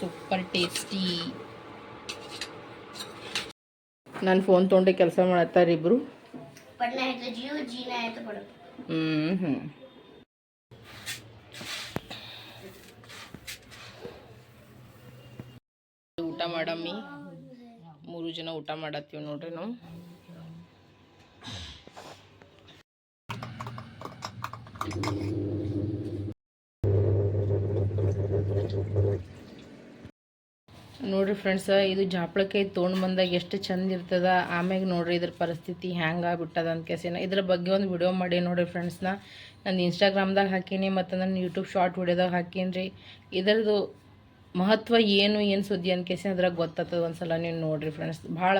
Super tasty ನಾನು phone ತೊಗೊಂಡೆ ಕೆಲಸ ಮಾಡತ್ತಾರೆ ಇಬ್ಬರು ಹ್ಞೂ ಹ್ಞೂ ಊಟ ಮಾಡಮ್ಮಿ. ಮೂರು ಜನ ಊಟ ಮಾಡತ್ತೀವಿ ನೋಡ್ರಿ ನಾವು. ನೋಡ್ರಿ ಫ್ರೆಂಡ್ಸ ಇದು ಜಾಪಳಕಾಯಿ ತೊಗೊಂಡು ಬಂದಾಗ ಎಷ್ಟು ಚಂದ ಇರ್ತದ? ಆಮ್ಯಾಗ ನೋಡ್ರಿ ಇದ್ರ ಪರಿಸ್ಥಿತಿ ಹ್ಯಾಂಗ ಆಗ್ಬಿಟ್ಟದ ಅಂತ ಕೇಸಿನ. ಇದ್ರ ಬಗ್ಗೆ ಒಂದು ವಿಡಿಯೋ ಮಾಡಿ ನೋಡಿರಿ ಫ್ರೆಂಡ್ಸ್ನ ನಾನು ಇನ್ಸ್ಟಾಗ್ರಾಮ್ದಾಗ ಹಾಕೀನಿ ಮತ್ತು ನನ್ನ ಯೂಟ್ಯೂಬ್ ಶಾರ್ಟ್ ವಿಡಿಯೋದಾಗ ಹಾಕೀನಿ ರೀ ಇದರದು ಮಹತ್ವ ಏನು ಏನು ಸುದ್ದಿ ಅಂತ ಕೇಸಿ ಅದ್ರಾಗ ಗೊತ್ತಾಗ್ತದ ಒಂದ್ಸಲ ನೀವು ನೋಡಿರಿ ಫ್ರೆಂಡ್ಸ್ ಭಾಳ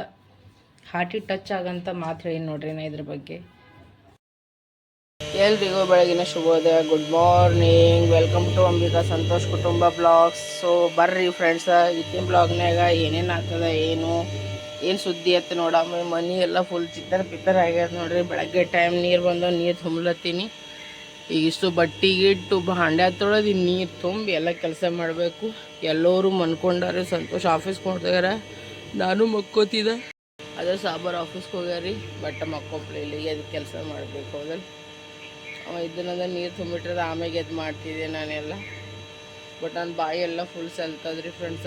ಹಾರ್ಟಿಗೆ ಟಚ್ ಆಗಂತ ಮಾತು ಹೇಳಿ ನೋಡಿರಿ ನಾ ಇದ್ರ ಬಗ್ಗೆ. ಎಲ್ರಿಗೂ ಬೆಳಗಿನ ಶುಭೋದಯ. Good morning welcome to Ambika Santosh ಕುಟುಂಬ ಬ್ಲಾಗ್ಸ್ ಸೊ ಬರ್ರಿ ಫ್ರೆಂಡ್ಸ ಇತ್ತಿನ ಬ್ಲಾಗ್ನಾಗ ಏನೇನು ಆಗ್ತದ, ಏನು ಏನು ಸುದ್ದಿ ಆಯ್ತು ನೋಡಮ್ಮ ಮನಿ ಎಲ್ಲ ಫುಲ್ ಚಿತ್ತರ ಪಿತ್ತರ ಆಗ್ಯದ ನೋಡ್ರಿ. ಬೆಳಗ್ಗೆ ಟೈಮ್ ನೀರು ಬಂದು ನೀರು ತುಂಬ್ಲತ್ತೀನಿ. ಈಗ ಇಷ್ಟು ಬಟ್ಟಿಗೆ ಇಟ್ಟು ಭಾಂಡೆ ತೊಳೆದು ನೀರು ತುಂಬಿ ಎಲ್ಲ ಕೆಲಸ ಮಾಡಬೇಕು. ಎಲ್ಲರೂ ಮನ್ಕೊಂಡಾರೆ. ಸಂತೋಷ್ ಆಫೀಸ್ಗೆ ಹೋಗ್ತಾರ ನಾನು ಮಕ್ಕೋತಿದ್ದೆ. ಅದೇ ಸಾಬಾರು ಆಫೀಸ್ಗೆ ಹೋಗ್ಯಾರಿ. ಬಟ್ ಮಕ್ಕೊಪ್ಲೆ ಇಲ್ಲಿಗೆ ಅದು ಕೆಲಸ ಮಾಡಬೇಕು. ಅವ ಇದನ್ನದ ನೀರು ತುಂಬಿಟ್ರದ ಆಮೇಲೆ ಎದ್ದು ಮಾಡ್ತಿದ್ದೆ ನಾನೆಲ್ಲ. ಬಟ್ ನನ್ನ ಬಾಯಿ ಎಲ್ಲ ಫುಲ್ ಸಲ್ತದ್ರಿ ಫ್ರೆಂಡ್ಸ್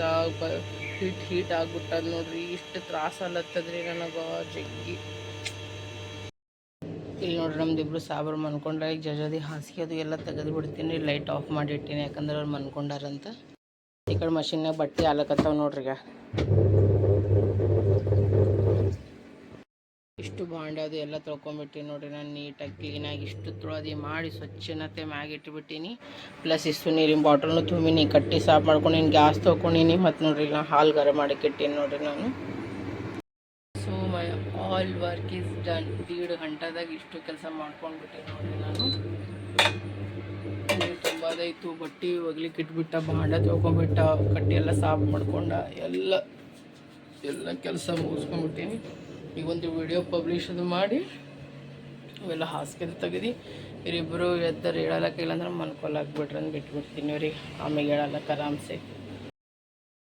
ಹೀಟ್ ಹೀಟ್ ಆಗ್ಬಿಟ್ಟದ ನೋಡ್ರಿ. ಇಷ್ಟು ತ್ರಾಸ ಅಲ್ಲತ್ತದ್ರಿ ನನಗೆ, ಜಗ್ಗಿ. ಇಲ್ಲಿ ನೋಡ್ರಿ ನಮ್ದು ಇಬ್ರು ಸಾಬ್ರು ಮನ್ಕೊಂಡ್ರೆ. ಈಗ ಜಜದಿ ಹಾಸಿಗೆ ಅದು ಎಲ್ಲ ತೆಗೆದು ಬಿಡ್ತೀನಿ. ಲೈಟ್ ಆಫ್ ಮಾಡಿ ಇಟ್ಟಿನಿ ಯಾಕಂದ್ರೆ ಅವ್ರು ಮನ್ಕೊಂಡಾರಂತ. ಈ ಕಡೆ ಮಷಿನ್ನಾಗ ಬಟ್ಟೆ ಆಲಕತ್ತಾವ ನೋಡ್ರಿ ಈಗ ಇಷ್ಟು ಬಾಂಡೆ ಅದು ಎಲ್ಲ ತೊಳ್ಕೊಂಬಿಟ್ಟಿನಿ ನೋಡಿರಿ ನಾನು ನೀಟಾಗಿ ಕ್ಲೀನಾಗಿ ಇಷ್ಟು ತೊಳೆದು ಮಾಡಿ ಸ್ವಚ್ಛನತೆ ಮ್ಯಾಗಿಟ್ಬಿಟ್ಟಿನಿ ಪ್ಲಸ್ ಇಷ್ಟು ನೀರಿನ ಬಾಟಲ್ನು ತುಂಬಿನಿ ಕಟ್ಟಿ ಸಾಫ್ ಮಾಡ್ಕೊಂಡಿನಿ, ಗ್ಯಾಸ್ ತೊಗೊಂಡಿನಿ ಮತ್ತು ನೋಡ್ರಿ ನಾನು ಹಾಲು ಗರೆ ಮಾಡಕ್ಕೆ ನೋಡಿರಿ ನಾನು. So my all work is done ದೀಡ್ ಗಂಟೆದಾಗ ಇಷ್ಟು ಕೆಲಸ ಮಾಡ್ಕೊಂಡ್ಬಿಟ್ಟೀನಿ ನೋಡ್ರಿ ನಾನು. ನೀರು ತುಂಬಾದೈತು ಬಟ್ಟೆ ಒಗ್ಲಿಕ್ಕೆ ಇಟ್ಬಿಟ್ಟ, ಬಾಂಡೆ ತೊಗೊಂಬಿಟ್ಟ ಕಟ್ಟಿ ಎಲ್ಲ ಸಾಫ್ ಮಾಡ್ಕೊಂಡ, ಎಲ್ಲ ಎಲ್ಲ ಕೆಲಸ ಮುಗಿಸ್ಕೊಂಡ್ಬಿಟ್ಟೀನಿ ಈಗ ಒಂದು ವಿಡಿಯೋ ಪಬ್ಲಿಷ್ ಅದು ಮಾಡಿ, ಇವೆಲ್ಲ ಹಾಸಿಗೆ ತೆಗೆದು ಇವರಿಬ್ಬರು ಎದ್ದರು ಹೇಳಲಕ್ಕ ಇಲ್ಲಾಂದ್ರೆ ಮನ್ಕೊಲಕ್ಕೆ ಬಿಡ್ರಿ ಅಂತ ಬಿಟ್ಬಿಡ್ತೀನಿ ಅವ್ರಿಗೆ ಆಮೇಲೆ ಹೇಳಲಕ್ಕ ಆರಾಮ್ಸೆ.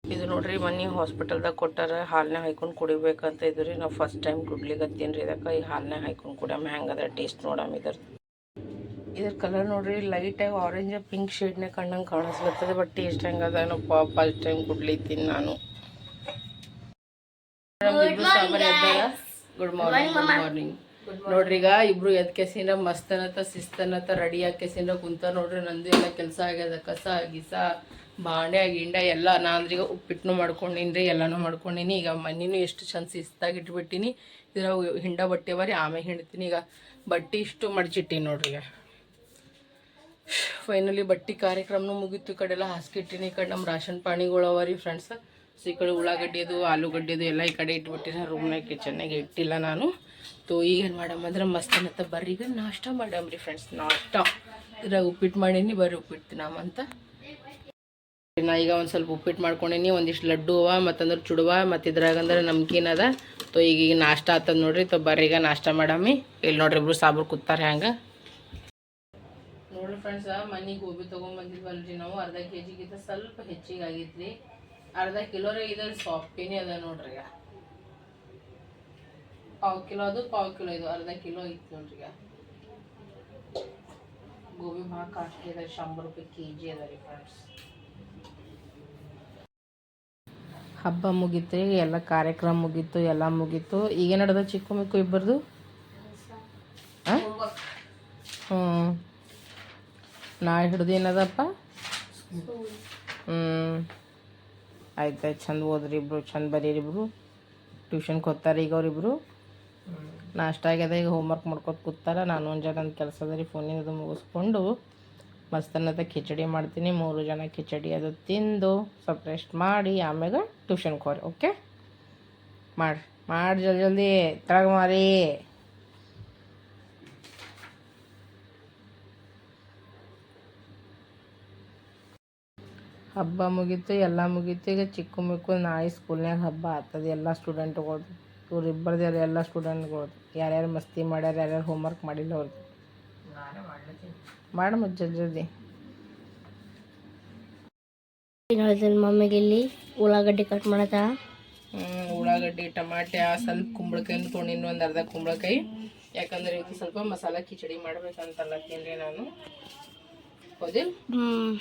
ಇದು ನೋಡ್ರಿ ಮನೆ ಹಾಸ್ಪಿಟಲ್ದಾಗ ಕೊಟ್ಟಾರ ಹಾಲ್ನಾಗ ಹಾಯ್ಕೊಂಡು ಕುಡಿಬೇಕಂತ ಇದ್ರಿ ನಾವು ಫಸ್ಟ್ ಟೈಮ್ ಕುಡ್ಲಿಕತ್ತೀನಿ ರೀ ಇದಕ್ಕೆ. ಈ ಹಾಲ್ನಾಗ ಹಾಯ್ಕೊಂಡು ಕುಡಿಯಮ್ಮ ಹೆಂಗದ ಟೇಸ್ಟ್ ನೋಡಮ್ಮ ಇದ್ರ ಇದ್ರ ಕಲರ್ ನೋಡ್ರಿ ಲೈಟಾಗಿ ಆರೆಂಜ್ ಪಿಂಕ್ ಶೇಡ್ನಾಗ ಕಣ್ಣಂಗೆ ಕಾಣಿಸ್ಲತ್ತದ ಬಟ್ ಟೇಸ್ಟ್ ಹೆಂಗದ ನಾವು ಫಸ್ಟ್ ಟೈಮ್ ಕುಡ್ಲಿತ್ತೀನಿ ನಾನು. ಗುಡ್ ಮಾರ್ನಿಂಗ್ ಗುಡ್ ಮಾರ್ನಿಂಗ್ ನೋಡ್ರಿ ಈಗ ಇಬ್ರು ಎದ್ ಕೆಸಿಂದ ಮಸ್ತನತ ಶಿಸ್ತನತ ರೆಡಿ ಆಗಿ ಕೆಸಿಂದ ಕುಂತ ನೋಡ್ರಿ. ನಂದು ಎಲ್ಲ ಕೆಲಸ ಆಗ್ಯದ. ಕಸ ಗಿಸ ಬಾಂಡೆ ಗಿಂಡ ಎಲ್ಲ ನಾ ಅಂದ್ರೆ ಈಗ ಉಪ್ಪಿಟ್ಟನು ಮಾಡ್ಕೊಂಡಿನ್ರಿ ಎಲ್ಲಾನು ಮಾಡ್ಕೊಂಡಿನಿ. ಈಗ ಮನಿನೂ ಎಷ್ಟು ಚಂದ ಶಿಸ್ತಾಗಿ ಇಟ್ಬಿಟ್ಟಿನಿ. ಇದ್ರಾಗ ಹಿಂಡ ಬಟ್ಟೆ ಬರೀ ಆಮೇಲೆ ಹಿಂಡ್ತೀನಿ. ಈಗ ಬಟ್ಟೆ ಇಷ್ಟು ಮಡಚಿಟ್ಟಿನಿ ನೋಡ್ರಿ ಈಗ. ಫೈನಲಿ ಬಟ್ಟೆ ಕಾರ್ಯಕ್ರಮನೂ ಮುಗೀತು ಈ ಕಡೆ ಎಲ್ಲ ಹಾಸ್ಕಿಟ್ಟಿನಿ ಈ ಕಡೆ. ನಮ್ಮ ರಾಷನ್ ಪಾಣಿಗಳವ ರೀ ಫ್ರೆಂಡ್ಸ್ ಸೊ ಈ ಕಡೆ ಉಳ್ಳಾಗಡ್ಡಿದು, ಆಲೂಗಡ್ಡೆದು ಎಲ್ಲ ಈ ಕಡೆ ಇಟ್ಬಿಟ್ಟಿನ ರೂಮ್ನಾಗ ಚೆನ್ನಾಗಿ ಇಟ್ಟಿಲ್ಲ ನಾನು. ತೋ ಈಗೇನು ಮಾಡಮ್ಮ ಅಂದ್ರೆ ಮಸ್ತ್ ಅನ್ನತ್ತ. ಬರ್ರಿ, ಈಗ ನಾಷ್ಟ ಮಾಡಮ್ರಿ ಫ್ರೆಂಡ್ಸ್ ನಾಷ್ಟ. ಇದ್ರಾಗ ಉಪ್ಪಿಟ್ಟು ಮಾಡೀನಿ, ಬರ್ರಿ ಉಪ್ಪಿಟ್ಟು ತಿನ್ನಮಂತ ನಾ ಈಗ ಒಂದು ಸ್ವಲ್ಪ ಉಪ್ಪಿಟ್ಟು ಮಾಡ್ಕೊಂಡೀನಿ, ಒಂದಿಷ್ಟು ಲಡ್ಡು ಅವ, ಮತ್ತಂದ್ರೆ ಚುಡುವ, ಮತ್ತು ಇದ್ರಾಗಂದ್ರೆ ನಮ್ಗೇನು ಅದ. ತೋ, ಈಗ ಈಗ ನಾಷ್ಟ ಆತದ ನೋಡ್ರಿ, ತೋ, ಬರ್ರಿ, ಈಗ ನಾಷ್ಟ ಮಾಡಮ್ಮಿ. ಇಲ್ಲಿ ನೋಡ್ರಿ ಇಬ್ರು ಸಾಬ್ರು ಕೂತಾರೆ ಹ್ಯಾಂಗ. ನೋಡ್ರಿ ಫ್ರೆಂಡ್ಸ್ ಮನೆಗೆ ಗೋಬಿ ತೊಗೊಂಬಂದಿದ್ವಲ್ರಿ ನಾವು, ಅರ್ಧ ಕೆ ಜಿಗಿಂತ ಸ್ವಲ್ಪ ಹೆಚ್ಚಿಗೆ ಆಗೈತ್ರಿ. ಅರ್ಧ ಕಿಲೋರೆ ಇದೆ ಸಾಫ್ಟಿನೇ ಅದ ನೋಡ್ರಿ ಪಾವು ಕಿಲೋ ಅದು ಪಾವು ಕಿಲೋ ಇದು ಅರ್ಧ ಕಿಲೋ ಇತ್ತು ನೋಡ್ರಿ ಗೋಬಿ ಭಾಳ ಕಾಸ್ಟ್ಲಿ ಅದ ಶಂಬರ್ ರೂಪಾಯಿ ಕೆ ಜಿ ಅದ ರೀ ಫ್ರೆಂಡ್ಸ್ ಹಬ್ಬ ಮುಗೀತು ರೀ ಎಲ್ಲ ಕಾರ್ಯಕ್ರಮ ಮುಗೀತು ಎಲ್ಲ ಮುಗೀತು. ಈಗ ನಡೆದ ಚಿಕ್ಕು ಮಿಕ್ಕು ಇಬ್ಬರದು? ಹ್ಞೂ ನಾ ಹಿಡ್ದು ಏನದಪ್ಪ? ಹ್ಞೂ ಆಯ್ತಾಯ್ತು, ಚಂದ ಓದ್ರಿ ಇಬ್ರು, ಚಂದ ಬರೀರಿ ಇಬ್ರು. ಟ್ಯೂಷನ್ಗೆ ಹೋಗ್ತಾರೆ ಈಗ ಅವ್ರಿಬ್ರು ನಾಷ್ಟ ಆಗ್ಯದ, ಈಗ ಹೋಮ್ವರ್ಕ್ ಮಾಡ್ಕೊತ ಕೂತಾರ. ನಾನು ಒಂದು ಜನ ಕೆಲಸ ಅದ ರೀ ಫೋನಿನದು ಮುಗಿಸ್ಕೊಂಡು ಮಸ್ತನ್ನದ ಕಿಚಡಿ ಮಾಡ್ತೀನಿ. ಮೂರು ಜನ ಕಿಚಡಿ ಅದು ತಿಂದು ಸ್ವಲ್ಪ ರೆಸ್ಟ್ ಮಾಡಿ ಆಮ್ಯಾಗ ಟ್ಯೂಷನ್ಗೆ ಹೋಗ್ರಿ ಓಕೆ ಮಾಡಿ ಮಾಡಿ ಜಲ್ದಿ ಜಲ್ದಿ, ತಳಗ ಮಾರಿ. ಹಬ್ಬ ಮುಗೀತು ಎಲ್ಲ ಮುಗೀತು. ಈಗ ಚಿಕ್ಕ ಮಿಕ್ಕು ನಾಳೆ ಸ್ಕೂಲ್ನಾಗ ಹಬ್ಬ ಆಗ್ತದೆ. ಎಲ್ಲ ಸ್ಟೂಡೆಂಟ್ಗಳು ಇವ್ರು ಇಬ್ಬರದ್ದು ಎಲ್ಲ ಸ್ಟೂಡೆಂಟ್ಗಳು ಯಾರ್ಯಾರು ಮಸ್ತಿ ಮಾಡ್ಯಾರ ಯಾರ್ಯಾರು ಹೋಮ್ವರ್ಕ್ ಮಾಡಿಲ್ಲ ಅವ್ರದ್ದು ಮಾಡಿ ಜಲ್ದಿ. ಜಲ್ದಿ ಮಮ್ಮಿಗೆ ಇಲ್ಲಿ ಉಳ್ಳಾಗಡ್ಡಿ ಕಟ್ ಮಾಡತ್ತ ಹ್ಮ್, ಉಳ್ಳಾಗಡ್ಡಿ ಟಮಾಟೆ ಸ್ವಲ್ಪ ಕುಂಬಳಕಾಯಿನೂ ತೊಗೊಂಡಿನ ಒಂದು ಅರ್ಧ ಕುಂಬಳಕಾಯಿ. ಯಾಕಂದ್ರೆ ಇವತ್ತು ಸ್ವಲ್ಪ ಮಸಾಲ ಕಿಚಡಿ ಮಾಡ್ಬೇಕಂತಲ್ಲತ್ತೀನಿ ನಾನು. ಹೌದಿಲ್ಲ ಹ್ಮ್.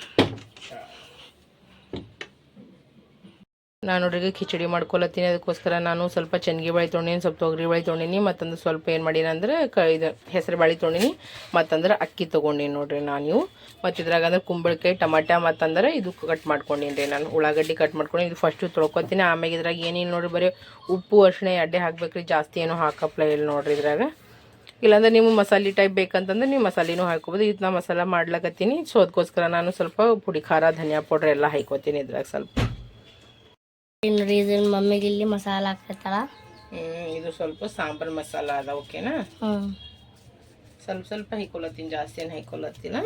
ನಾನು ನೋಡ್ರಿಗೆ ಕಿಚಡಿ ಮಾಡ್ಕೊಳತ್ತೀನಿ ಅದಕ್ಕೋಸ್ಕರ ನಾನು ಸ್ವಲ್ಪ ಚೆನ್ಗಿ ಬಾಳೆ ತೊಗೊಂಡಿನಿ, ಸ್ವಲ್ಪ ತೊಗರಿ ಬಾಳೆ ತೊಗೊಂಡಿನಿ, ಮತ್ತೊಂದು ಸ್ವಲ್ಪ ಏನು ಮಾಡೀನಿ ಅಂದ್ರೆ ಕ ಇದು ಹೆಸರು ಬಾಳೆ ತೊಗೊಂಡಿನಿ, ಮತ್ತಂದ್ರೆ ಅಕ್ಕಿ ತೊಗೊಂಡಿನಿ ನೋಡ್ರಿ ನಾನು ನೀವು ಮತ್ತು ಇದ್ರಾಗ ಅಂದ್ರೆ ಕುಂಬಳಕಾಯಿ, ಟಮಾಟ ಮತ್ತಂದ್ರೆ ಇದು ಕಟ್ ಮಾಡ್ಕೊಂಡಿನಿ ರೀ ನಾನು. ಉಳ್ಳಾಗಡ್ಡಿ ಕಟ್ ಮಾಡ್ಕೊಂಡು ಇದು ಫಸ್ಟು ತೊಳ್ಕೊತೀನಿ. ಆಮ್ಯಾಗ ಇದ್ರಾಗ ಏನೇನು ನೋಡ್ರಿ ಬರೀ ಉಪ್ಪು, ಅರಿಶಿಣ ಅಡ್ಡೆ ಹಾಕ್ಬೇಕ್ರಿ, ಜಾಸ್ತಿ ಏನು ಹಾಕಪ್ಲ ಇಲ್ಲ ನೋಡ್ರಿ ಇದ್ರಾಗ. ಇಲ್ಲಾಂದ್ರೆ ನೀವು ಮಸಾಲೆ ಟೈಪ್ ಬೇಕಂತಂದ್ರೆ ನೀವು ಮಸಾಲೆನೂ ಹಾಕೋಬೋದು ಇದು ನಾ ಮಸಾಲ ಮಾಡ್ಲಕತ್ತೀನಿ. ಸೊ ಅದಕ್ಕೋಸ್ಕರ ನಾನು ಸ್ವಲ್ಪ ಪುಡಿ ಖಾರ, ಧನಿಯಾ ಪೌಡ್ರ್ ಎಲ್ಲ ಹಾಕೋತೀನಿ ಇದ್ರಾಗ ಸ್ವಲ್ಪ. ನೋಡ್ರಿ ಇದನ್ನ ಮಮ್ಮಿಗೆ ಇಲ್ಲಿ ಮಸಾಲ ಹಾಕ್ತಾಳ ಇದು ಸ್ವಲ್ಪ ಸಾಂಬಾರ್ ಮಸಾಲ ಅದ ಓಕೆನಾ? ಸ್ವಲ್ಪ ಸ್ವಲ್ಪ ಹೈಕೊಳತ್ತೀನಿ ಜಾಸ್ತಿ ಏನು ಹೈಕೊಳತ್ತಿನ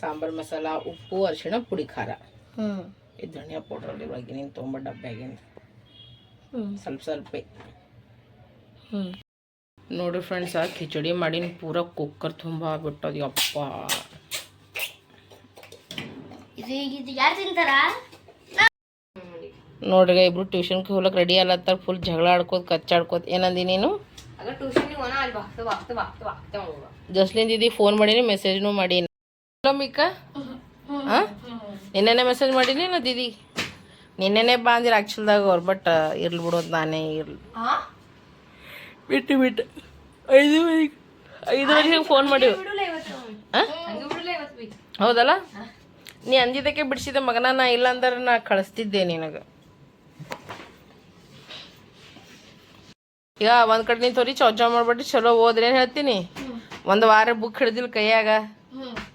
ಸಾಂಬಾರ್ ಮಸಾಲ ಉಪ್ಪು ಅರಿಶಿಣ ಪುಡಿ ಖಾರ. ಇದು ಧನಿಯಾ ಪೌಡ್ರಲ್ಲಿ ಒಳಗೆ ತುಂಬ ತೊಗೊಂಬ ಡಬ್ಬ್ಯಾಗಿಂದ ಹ್ಮ್. ಸ್ವಲ್ಪ ಸ್ವಲ್ಪ. ನೋಡ್ರಿ ಫ್ರೆಂಡ್ಸ್ ಆ ಖಿಚಡಿ ಮಾಡಿನ ಪೂರ ಕುಕ್ಕರ್ ತುಂಬ ಆಗ್ಬಿಟ್ಟದ ಯಪ್ಪ. ಇದು ಯಾರು ತಿಂತಾರ? ನೋಡ್ರಿ ಇಬ್ರು ಟ್ಯೂಷನ್ಗೆ ಹೋಗ್ಲಕ್ಕೆ ರೆಡಿ ಅಲ್ಲತ್ತಾರ ಫುಲ್ ಜಗಳ ಆಡ್ಕೋತ ಕಚ್ಚಾಡ್ಕೋತ ಏನಂದಿ ನೀನು? ಜಸ್ಲಿನ್ ದೀದಿ ಫೋನ್ ಮಾಡೀನಿ ಮೆಸೇಜ್ನು ಮಾಡೀನಿ. ಮಿಕ್ಕ ಹಾಂ ನಿನ್ನೆನೆ ಮೆಸೇಜ್ ಮಾಡೀನಿ ನಾ ದೀದಿ? ನಿನ್ನೆನೆ ಅಂದಿರ ಆ್ಯಕ್ಚುಲ್ದಾಗ ಅವ್ರು ಬಟ್ ಇರ್ಲಿ ಬಿಡೋದು ನಾನೇ ಇರ್ಲಿ. ಬಿಟ್ಟು ಬಿಟ್ಟು. ಐದುವರೆಗೆ ಐದುವರೆಗೆ ಫೋನ್ ಮಾಡಿವು? ಹೌದಲ್ಲ? ನೀ ಅಂದಿದ್ದಕ್ಕೆ ಬಿಡಿಸಿದ ಮಗನ ನಾ ಇಲ್ಲ ಅಂದ್ರೆ ನಾ ಕಳಿಸ್ತಿದ್ದೆ ನಿನಗೆ. ಈಗ ಒಂದ್ ಕಡೆ ನೀನ್ ತೋರಿ ಚೌಚ ಮಾಡ್ಬಿಟ್ಟು ಚಲೋ ಓದ್ರಿ ಏನ್ ಹೇಳ್ತೀನಿ ಒಂದ್ ವಾರ ಬುಕ್ ಹಿಡ್ದಿಲ್ಲ ಕೈಯಾಗ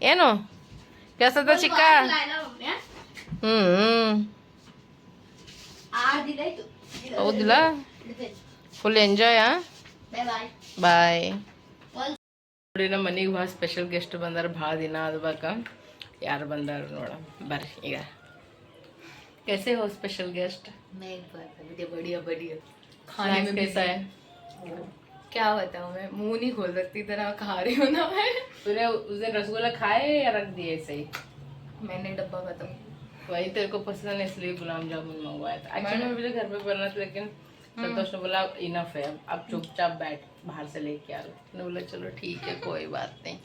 ಏನು ಕೆಲ್ಸದ ಚಿಕ್ಕ ಹ್ಮ್ ಹೌದಿಲ್ಲ ಫುಲ್ ಎಂಜಾಯ್ ಬಾಯ್ ನೋಡಿ ನಮ್ಮ ಮನೆಗೆ ಭಾಳ ಸ್ಪೆಷಲ್ ಗೆಸ್ಟ್ ಬಂದಾರ ಭಾಳ ದಿನ ಆದ್ಬೇಕ ಯಾರು ಬಂದಾರ ನೋಡ ಬರ್ರಿ ಈಗ कैसे हो स्पेशल गेस्ट बढ़िया खाने में कैसा है? क्या बताऊँ मैं? मुँह नहीं खोल सकती तरह खा रही हूँ ना मैं। पूरे उसे रसगुल्ला खाए या रख दिए सही मैंने डब्बा खत्म। वही तेरे को पसंद है इसलिए गुलाब जामुन मंगवाया था। एक्चुअली मुझे तो घर पे बनना था लेकिन हम्म। संतोष ने बोला इनफ है अब चुपचाप बैठ बाहर से लेके आ लो। बोला चलो ठीक है कोई बात नहीं।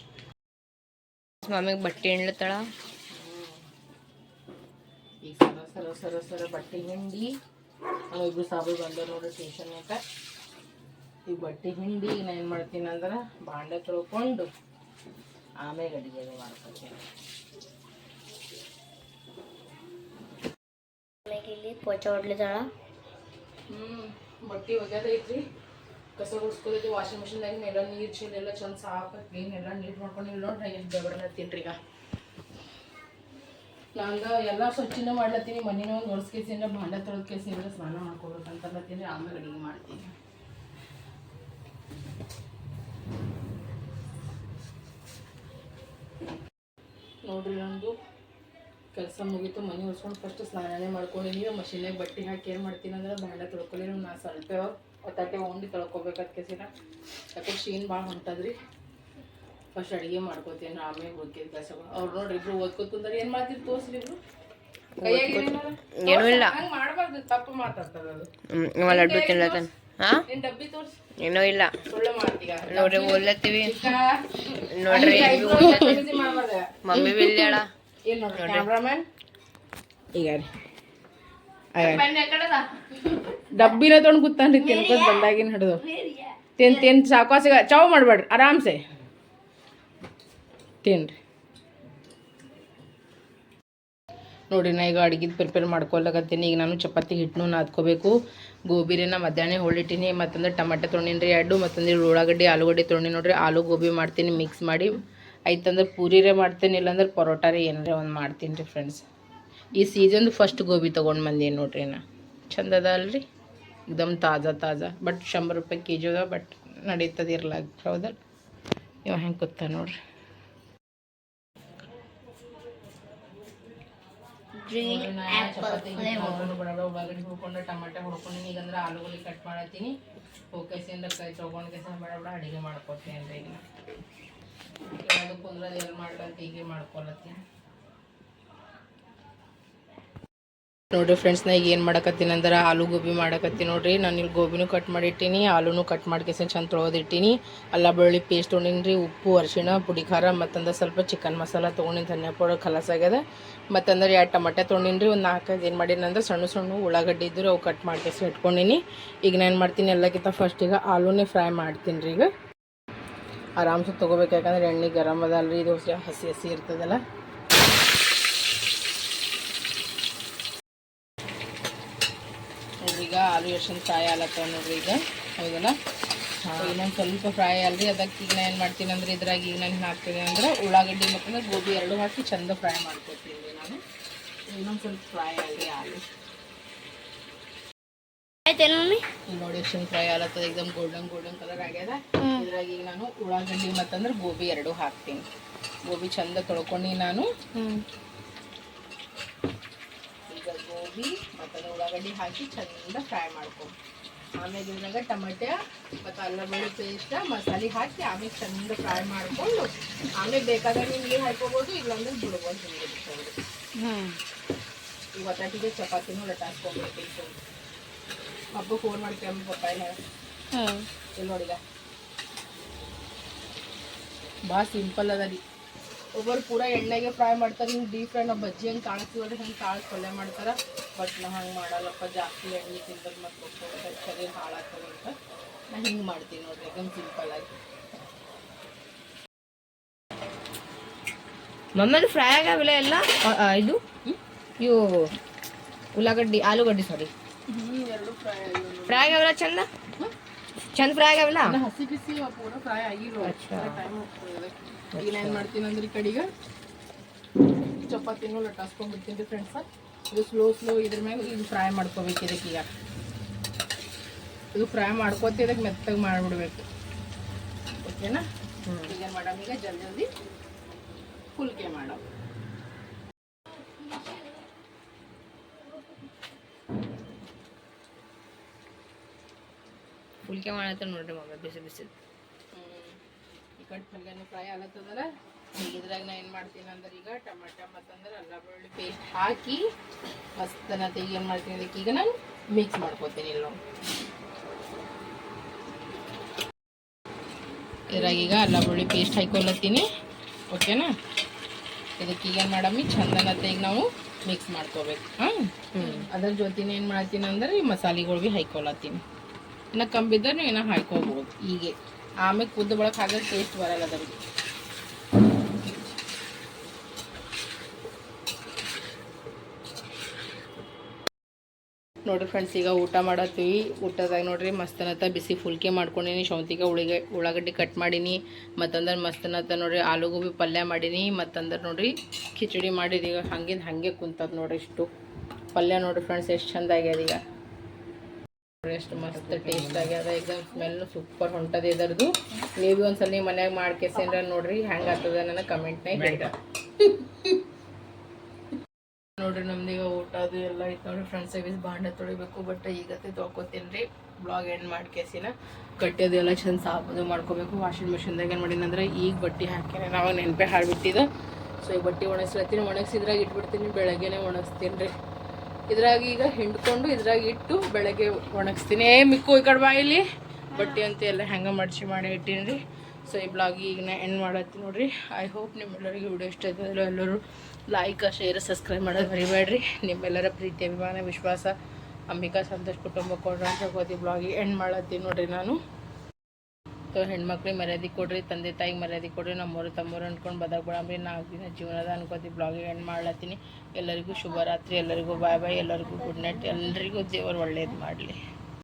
मामी बट्टी एंड तड़ा। सर सर सर बट्टी एंडी ಹಿಂಡಿ ನಾವು ಇಬ್ರು ಸಾಬು ಬಂದ ನೋಡ್ರಿ ಟ್ಯೂಷನ್ಯಾಗ ಈ ಬಟ್ಟೆ ಹಿಂಡಿ ಈಗ ನಾ ಏನು ಮಾಡ್ತೀನಿ ಅಂದ್ರೆ ಬಾಂಡೆ ತೊಳ್ಕೊಂಡು ಆಮೇಲೆ ಅಡುಗೆ ಮಾಡ್ಕೊತೀನಿ ಮಮ್ಮಿಗೆ ಇಲ್ಲಿ ಪೋಚ ಹೊಡ್ಲಿದ್ದಾಳ ಹ್ಞೂ ಬಟ್ಟೆ ಒಗ್ಯೋದೈತ್ರಿ ಕಸ ಗುಡಿಸ್ಕೋದೈತಿ ವಾಷಿಂಗ್ ಮಿಷಿನ್ದಾಗ ಎಲ್ಲ ನೀರು ಚೀಲ ಎಲ್ಲ ಚಂದ ಸಾಫ್ ಕ್ಲೀನ್ ಎಲ್ಲ ನೀಟ್ ಮಾಡ್ಕೊಂಡು ಇಲ್ಲಿ ನೋಡ್ರಿ ಎಷ್ಟು ಬೆಬರ್ನತ್ತೀನಿ ಈಗ ನಂದು ಎಲ್ಲ ಸ್ವಚ್ಛನೂ ಮಾಡ್ಲತ್ತೀನಿ, ಮನೇನೂ ಒಂದು ಅಂದ್ರೆ ಭಾಂಡ ತೊಳೆದ ಅಂದ್ರೆ ಸ್ನಾನ ಮಾಡ್ಕೋಬೇಕಂತಲತ್ತೀನಿ ಆಮೇಲೆ ಅಡುಗೆ ಮಾಡ್ತೀನಿ. ನೋಡ್ರಿ ನಂದು ಕೆಲಸ ಮುಗೀತು, ಮನೆ ಒರೆಸ್ಕೊಂಡು ಫಸ್ಟ್ ಸ್ನಾನನೇ ಮಾಡ್ಕೊಂಡಿನಿ ಮಷೀನಾಗ ಬಟ್ಟೆ ಹಾಕಿ ಏನು ಮಾಡ್ತೀನಿ ಅಂದ್ರೆ ಭಾಂಡ ತೊಳ್ಕೊಳ್ಳಿ ನಾನು ಸ್ವಲ್ಪ ಒತ್ತಾಟೆ ಉಂಡಿ ತೊಳ್ಕೊಬೇಕಾದ ಕೇಸಿನ ಯಾಕೆ ಶೀನ್ ಭಾಳ ಹೊಂಟದ್ರಿ. ಫಸ್ಟ್ ಅಡುಗೆ ಮಾಡ್ಕೋತೀನಿ ಆಮೇಲೆ ಉಳ್ಕಿದ ಕೆಲಸಗಳು ಅವ್ರು ನೋಡ್ರಿ ಇಬ್ರು ಓದ್ಕೋತ ಕುಂತಾರೆ ಏನು ಮಾಡ್ತೀರಿ ತೋರಿಸ್ರಿ ಇಬ್ರು? ಏನೂ ಇಲ್ಲ. ಮಾಡಬಾರ್ದು ತಪ್ಪು ಲಡ್ಡು ತಿನ್ಲತ್ತಾನ? ಏನೂ ಇಲ್ಲ. ನೋಡ್ರಿ ಓದ್ಲತ್ತೀವಿ. ನೋಡ್ರಿ. ಮಮ್ಮಿ ಈಗ ಡಬ್ಬಿನ ತೊಗೊಂಡು ಕೂತಾನ್ರಿ ತಿನ್ಕೊಂಡ್ ಬಂದಾಗಿನ ಹಿಡಿದು. ತಿನ್ ತಿನ್ ಸಾಕೋಸಿಗ ಚಾವ್ ಮಾಡ್ಬೇಡ್ರಿ ಆರಾಮ್ಸೆ. ತಿನ್ರಿ ನೋಡ್ರಿ ನಾ ಈಗ ಅಡ್ಗಿದ್ ಪ್ರಿಪೇರ್ ಮಾಡ್ಕೊಳಕತ್ತೀನಿ. ಈಗ ನಾನು ಚಪಾತಿ ಹಿಟ್ಟನ್ನು ನಾದ್ಕೋಬೇಕು. ಗೋಬಿನ ಮಧ್ಯಾಹ್ನ ಹೊಳಿಟ್ಟಿನಿ ಮತ್ತಂದ್ರೆ ಟಮಾಟೆ ತೊಗೊಂಡಿನಿ ರೀ. ಎರಡು ಮತ್ತಂದ್ರೆ ಉಳ್ಳಾಗಡ್ಡಿ, ಆಲೂಗಡ್ಡೆ ತೊಗೊಂಡಿನಿ ನೋಡ್ರಿ. ಆಲೂ ಗೋಬಿ ಮಾಡ್ತೀನಿ ಮಿಕ್ಸ್ ಮಾಡಿ. ಆಯ್ತಂದ್ರೆ ಪೂರಿರೇ ಮಾಡ್ತೀನಿ, ಇಲ್ಲಾಂದ್ರೆ ಪರೋಟ ರೀ ಏನಾರೇ ಒಂದು ಮಾಡ್ತೀನಿ ರೀ ಫ್ರೆಂಡ್ಸ್ ಈ ಸೀಸನ್ದು ಫಸ್ಟ್ ಗೋಬಿ ತೊಗೊಂಡು ಬಂದೀನಿ ನೋಡ್ರಿ ನಾ. ಚಂದ ಅದ ಅಲ್ರಿ? ಎಕ್ದಮ್ ತಾಜಾ ತಾಜಾ. ಬಟ್ ಶಂಬರ್ ರೂಪಾಯಿ ಕೆ ಜಿ ಅದ ಬಟ್ ನಡೀತದೆ ಇರ್ಲಾಗ ಇವ ಹೆಂಗೆ ಕೂತ ನೋಡ್ರಿ? ಟಮಾಟೆ ಅಂದ್ರೆ ಆಲೂಗಡ್ಡೆ ಕಟ್ ಮಾಡತ್ತೀನಿ ಅಂದ್ರೆ ಕೈ ತೊಗೊಂಡು ಅಡುಗೆ ಮಾಡ್ಕೊತೀನಿ ಅಂದ್ರೆ ಈಗ. ಯಾವುದು ಕುಂದ್ರದ ಎಲ್ಲಿ ಮಾಡ್ಲಂತ ಹೀಗೆ ಮಾಡ್ಕೊಳತ್ತೀನಿ. ನೋಡ್ರಿ ಫ್ರೆಂಡ್ಸ್ ನಾ ಏನು ಮಾಡಕತ್ತೀನಿ ಅಂದ್ರೆ ಆಲೂ ಗೋಬಿ ಮಾಡಕತ್ತೀನಿ ನೋಡಿರಿ. ನಾನು ಇಲ್ಲಿ ಗೋಬಿನೂ ಕಟ್ ಮಾಡಿಟ್ಟಿನಿ, ಆಲೂನು ಕಟ್ ಮಾಡ್ಕೇಸಿ ಚಂದ ತೊಳೆದಿಟ್ಟಿನಿ. ಅಲ್ಲ ಬೆಳ್ಳುಳ್ಳಿ ಪೇಸ್ಟ್ ತೊಗೊಂಡಿನಿ ಉಪ್ಪು, ಅರಿಶಿಣ, ಪುಡಿ ಖಾರ, ಮತ್ತಂದ್ರೆ ಸ್ವಲ್ಪ ಚಿಕನ್ ಮಸಾಲ ತೊಗೊಂಡಿನಿ ಧನಿಯಾ ಪೌಡರ್ ಕಲಸ ಆಗ್ಯದ. ಮತ್ತಂದ್ರೆ ಎರಡು ಟಮಟೆ ತೊಗೊಂಡಿನಿ ಒಂದು ನಾಲ್ಕೈದು ಏನು ಮಾಡೀನಿ ಅಂದ್ರೆ ಸಣ್ಣ ಸಣ್ಣ ಉಳ್ಳಾಗಡ್ಡಿ ಇದ್ರು ಅವು ಕಟ್ ಮಾಡ್ಕೇಸಿ ಇಟ್ಕೊಂಡಿನಿ. ಈಗ ನಾನು ಮಾಡ್ತೀನಿ ಎಲ್ಲಕ್ಕಿಂತ ಫಸ್ಟ್ ಈಗ ಆಲೂನೇ ಫ್ರೈ ಮಾಡ್ತೀನಿ ರೀ ಈಗ. ಆರಾಮ್ಸೆ ತೊಗೋಬೇಕು, ಯಾಕಂದ್ರೆ ಎಣ್ಣೆ ಗರಮ್ ಅದಲ್ರಿ ಇದು ಹಸಿ ಹಸಿ ಇರ್ತದಲ್ಲ ನೋಡ್ರಿ ಈಗ ಆಲೂ ಎಷ್ಟು ಫ್ರೈ ಆಗತ್ತವ ನೋಡ್ರಿ ಈಗ. ಹೌದಲ್ಲ? ಇನ್ನೊಂದು ಸ್ವಲ್ಪ ಫ್ರೈ ಅಲ್ರಿ ಅದಕ್ಕೆ ಈಗ ನಾನು ಏನು ಮಾಡ್ತೀನಿ ಅಂದ್ರೆ ಇದ್ರಾಗ ಈಗ ನಾನು ಹಾಕ್ತೀನಿ ಅಂದ್ರೆ ಉಳ್ಳಾಗಡ್ಡಿ ಮತ್ತು ಗೋಬಿ ಎರಡು ಹಾಕಿ ಚಂದ ಫ್ರೈ ಮಾಡ್ಕೊತೀನಿ ರೀ ನಾನು. ಇನ್ನೊಂದು ಸ್ವಲ್ಪ ಫ್ರೈ ಆಗಲಿ ಆಲೂ. ನೋಡಿ ಎಷ್ಟು ಫ್ರೈ ಆಲತ್ತದ ಎಕ್ದಮ್ ಗೋಲ್ಡನ್ ಗೋಲ್ಡನ್ ಕಲರ್ ಆಗ್ಯದ. ಇದ್ರಾಗ ಈಗ ನಾನು ಉಳ್ಳಾಗಡ್ಡಿ ಮತ್ತಂದ್ರೆ ಗೋಬಿ ಎರಡು ಹಾಕ್ತೀನಿ. ಗೋಬಿ ಚಂದ ತೊಳ್ಕೊಂಡು ನಾನು. ಈಗ ಗೋಬಿ ಮತ್ತು ಉಳ್ಳಾಗಡ್ಡಿ ಹಾಕಿ ಚಂದ ಫ್ರೈ ಮಾಡ್ಕೊಂಡು ಆಮೇಲೆ ಇದ್ರಾಗ ಟಮಟೆ ಮತ್ತು ಅಲ್ಲ ಬೆಳ್ಳುಳ್ಳಿ ಪೇಸ್ಟ್ ಮಸಾಲೆ ಹಾಕಿ ಆಮೇಲೆ ಚಂದ ಫ್ರೈ ಮಾಡಿಕೊಂಡು ಆಮೇಲೆ ಬೇಕಾದಾಗ ನೀವು ನೀರು ಹಾಕೋಬೋದು ಇಲ್ಲಾಂದ್ರೆ ಬಿಡ್ಬೋದು ಹ್ಞೂ ಈಗ. ಒತ್ತಾಟಿಗೆ ಚಪಾತಿನೂ ಲಟಾಸ್ಕೊಬೇಕು ಹಬ್ಬ ಫೋನ್ ಮಾಡ್ತೀವಿ ಪಪ್ಪಾಯಿನ ಹ್ಞೂ ಇಲ್ಲಿ ನೋಡಿದ. ಭಾಳ ಸಿಂಪಲ್ ಅದ ರೀ ಒಬ್ಬರು ಪೂರ ಎಣ್ಣೆಗೆ ಫ್ರೈ ಮಾಡ್ತಾರೆ ಹಿಂಗೆ ಡೀಪ್ ಫ್ರೈ ನಾವು ಬಜ್ಜಿ ಹಂಗೆ ಕಾಣಿಸ್ತೀವಲ್ಲ ಹಿಂಗೆ ಕಾಳು ಪಲ್ಯ ಮಾಡ್ತಾರೆ. ಬಟ್ ನಾ ಹಂಗೆ ಮಾಡಲ್ಲಪ್ಪ ಜಾಸ್ತಿ ಎಣ್ಣೆ ತಿಂದ್ರೆ ಮತ್ತು ಶರೀರ ಹಾಳಾಗ್ತದೆ ಅಂತ ನಾನು ಹಿಂಗೆ ಮಾಡ್ತೀನಿ ನೋಡ್ರಿ ಸಿಂಪಲ್ ಸಿಂಪಲ್ಲಾಗಿ ಮಮ್ಮಲ್ಲಿ ಫ್ರೈ ಆಗವಿಲ್ಲ ಎಲ್ಲ ಇದು ಇವು ಉಳ್ಳಾಗಡ್ಡಿ ಆಲೂಗಡ್ಡಿ ಸಾರಿ ಎರಡು ಫ್ರೈ ಫ್ರೈ ಚಂದ? ಚಂದ ಫ್ರೈ ಆಗವಲ್ಲ? ಹಸಿ ಬಿಸಿ ಫ್ರೈ ಆಗಿರೋ ಟೈಮ್ ಈಗ ಏನು ಮಾಡ್ತೀನಿ ಅಂದ್ರೆ ಈ ಕಡೆಗೆ ಚಪಾತಿನೂ ಲಟಾಸ್ಕೊಂಡ್ಬಿಡ್ತೀನಿ ಫ್ರೆಂಡ್ಸ ಇದು ಸ್ಲೋ ಸ್ಲೋ ಇದ್ರ ಮ್ಯಾಗ ಇದು ಫ್ರೈ ಮಾಡ್ಕೋಬೇಕು ಇದಕ್ಕೆ ಈಗ. ಇದು ಫ್ರೈ ಮಾಡ್ಕೋತಿ ಇದಕ್ಕೆ ಮೆತ್ತಗೆ ಮಾಡಿಬಿಡ್ಬೇಕು. ಓಕೆನಾ? ಈಗ ಮಾಡಮ್ ಈಗ ಜಲ್ದಿ ಜಲ್ದಿ ಕುಲ್ಕೆ ಮಾಡಮ್ ಫುಲ್ಕೆ ಮಾಡತ್ತ ನೋಡ್ರಿ ಮಗ ಬಿಸಿ ಬಿಸಿ. ಕಡೆ ಪಲ್ಯನೂ ಫ್ರೈ ಆಗತ್ತದಲ್ಲ ಈಗ ಇದ್ರಾಗ ನಾ ಏನು ಮಾಡ್ತೀನಿ ಅಂದ್ರೆ ಈಗ ಟಮಾಟ ಮತ್ತಂದ್ರೆ ಅಲ್ಲ ಬೆಳ್ಳುಳ್ಳಿ ಪೇಸ್ಟ್ ಹಾಕಿ ಮಸ್ತ್ ನಾ ಈಗ ಏನು ಮಾಡ್ತೀನಿ ಅದಕ್ಕೆ ಈಗ ನಾನು ಮಿಕ್ಸ್ ಮಾಡ್ಕೊತೀನಿ ಇಲ್ಲ ಇದ್ರಾಗ ಈಗ ಅಲ್ಲ ಬೆಳ್ಳುಳ್ಳಿ ಪೇಸ್ಟ್ ಹಾಕೊಳತ್ತೀನಿ ಓಕೆನಾ ಇದಕ್ಕೆ ಈಗ ಏನು ಮಾಡಮ್ಮಿ? ಚಂದನತ್ತೆ ಈಗ ನಾವು ಮಿಕ್ಸ್ ಮಾಡ್ಕೋಬೇಕು. ಹಾಂ? ಅದ್ರ ಜೊತೆನೇ ಏನು ಮಾಡ್ತೀನಿ ಅಂದ್ರೆ ಈ ಮಸಾಲೆಗಳು ಭೀ ಹಾಕೊಳತ್ತೀನಿ ಇನ್ನು ಕಂಬಿದ್ರೆ ನೀವು ಏನೋ ಹಾಕೋಬೋದು ಹೀಗೆ. ಆಮೇಲೆ ಕುದ್ದ ಬಳಕ ಹಾಗೆ ಟೇಸ್ಟ್ ಬರಲ್ಲ ಅದ್ರಿಗೆ. ನೋಡ್ರಿ ಫ್ರೆಂಡ್ಸ್ ಈಗ ಊಟ ಮಾಡತ್ತೀವಿ. ಊಟದಾಗ ನೋಡ್ರಿ ಮಸ್ತನತ್ತ ಬಿಸಿ ಫುಲ್ಕೆ ಮಾಡ್ಕೊಂಡಿನಿ. ಶೌಂತಿಗೆ ಉಳಿಗೆ, ಉಳ್ಳಾಗಡ್ಡಿ ಕಟ್ ಮಾಡೀನಿ. ಮತ್ತಂದ್ರೆ ಮಸ್ತನತ್ತ ನೋಡ್ರಿ ಆಲೂ ಗೋಬಿ ಪಲ್ಯ ಮಾಡೀನಿ. ಮತ್ತಂದ್ರೆ ನೋಡ್ರಿ ಖಿಚಡಿ ಮಾಡಿದೀಗ ಹಂಗಿಂದ ಹಾಗೆ ಕುಂತದ ನೋಡ್ರಿ ಇಷ್ಟು. ಪಲ್ಯ ನೋಡ್ರಿ ಫ್ರೆಂಡ್ಸ್ ಎಷ್ಟು ಚಂದ ಆಗ್ಯದ ಈಗ. ಎಷ್ಟು ಮಸ್ತ್ ಟೇಸ್ಟ್ ಆಗ್ಯದ. ಈಗ ಸ್ಮೆಲ್ ಸೂಪರ್ ಹೊಂಟದ ಇದರದು ನೀವು ಒಂದ್ಸಲ ನೀವು ಮನ್ಯಾಗ ಮಾಡ್ಕೇಸೇನ್ರ ನೋಡ್ರಿ, ಹೆಂಗೆ ಆಗ್ತದ ನನ್ನ ಕಮೆಂಟ್ನಾಗ ಹೇಳ್ರಿ. ನೋಡ್ರಿ ನಮ್ದು ಈಗ ಊಟ ಅದು ಎಲ್ಲ ಐತೆ ನೋಡ್ರಿ ಫ್ರೆಂಡ್ಸ್ ಸರ್ವಿಸ್ ಬಾಂಡ ತೊಳಿಬೇಕು ಬಟ್ ಈಗತ್ತೆ ತೊಳ್ಕೊತೀನಿ ಬ್ಲಾಗ್ ಎಂಡ್ ಮಾಡ್ಕೇಸಿನ. ಕಟ್ಟೆದು ಎಲ್ಲ ಚಂದ ಸಾಬದು ಮಾಡ್ಕೋಬೇಕು. ವಾಷಿಂಗ್ ಮಿಷಿನ್ದಾಗ ಏನು ಮಾಡಿನ ಅಂದ್ರೆ ಈಗ ಬಟ್ಟೆ ಹಾಕಿನ ನಾವು ನೆನಪೆ ಹಾಡ್ಬಿಟ್ಟಿದ. ಸೊ ಈ ಬಟ್ಟೆ ಒಣಗಿಸ್ಲತ್ತೀನಿ. ಒಣಗಿಸಿದ್ರಾಗ ಇಟ್ಬಿಡ್ತೀನಿ. ಬೆಳಗ್ಗೆನೆ ಒಣಗಿಸ್ತೀನಿ ರೀ ಇದ್ರಾಗ ಈಗ ಹಿಂಡ್ಕೊಂಡು ಇದ್ರಾಗ ಇಟ್ಟು ಬೆಳಗ್ಗೆ ಒಣಗಿಸ್ತೀನಿ. ಏ, ಮಿಕ್ಕು ಈ ಕಡೆ ಇಲ್ಲಿ. ಬಟ್ಟೆ ಅಂತ ಎಲ್ಲ ಹೆಂಗೆ ಮಡ್ಚಿ ಮಾಡಿ ಇಟ್ಟೀನಿ ರೀ ಸೊ, ಈ ಬ್ಲಾಗ್ ಈಗ ನಾ ಎಂಡ್ ಮಾಡತ್ತಿ ನೋಡ್ರಿ. ಐ ಹೋಪ್ ನಿಮ್ಮೆಲ್ಲರಿಗೂ ವಿಡಿಯೋ ಇಷ್ಟ ಆಯ್ತದಲ್ಲ ಎಲ್ಲರೂ ಲೈಕ್ ಶೇರ್ ಸಬ್ಸ್ಕ್ರೈಬ್ ಮಾಡೋದು ಮರಿಬೇಡ್ರಿ. ನಿಮ್ಮೆಲ್ಲರ ಪ್ರೀತಿ, ಅಭಿಮಾನ, ವಿಶ್ವಾಸ, ಅಂಬಿಕಾ ಸಂತೋಷ್ ಕುಟುಂಬ ಕೊಡ್ರಿ ಅಂತ ಹೋಗಿ ಬ್ಲಾಗಿಗೆ ಎಂಡ್ ಮಾಡತ್ತೀನಿ ನೋಡ್ರಿ ನಾನು. ಸೊ ಹೆಣ್ಮಕ್ಳಿಗೆ ಮರ್ಯಾದೆ ಕೊಡ್ರಿ, ತಂದೆ ತಾಯಿಗೆ ಮರ್ಯಾದೆ ಕೊಡ್ರಿ, ನಮ್ಮೂರು ತಮ್ಮೂರು ಅಂದ್ಕೊಂಡು ಬದಕ್ಬಿಡಂಬ್ರಿ ನಾಲ್ಕು ದಿನ ಜೀವನದ ಅನ್ಕೋತೀವಿ ಬ್ಲಾಗಿಗೆ ಎಂಡ್ ಮಾಡ್ಲತ್ತೀನಿ. ಎಲ್ಲರಿಗೂ ಶುಭರಾತ್ರಿ, ಎಲ್ಲರಿಗೂ ಬಾಯ್ ಬಾಯ್ ಎಲ್ಲರಿಗೂ ಗುಡ್ ನೈಟ್ ಎಲ್ಲರಿಗೂ ದೇವರು ಒಳ್ಳೇದು ಮಾಡಲಿ.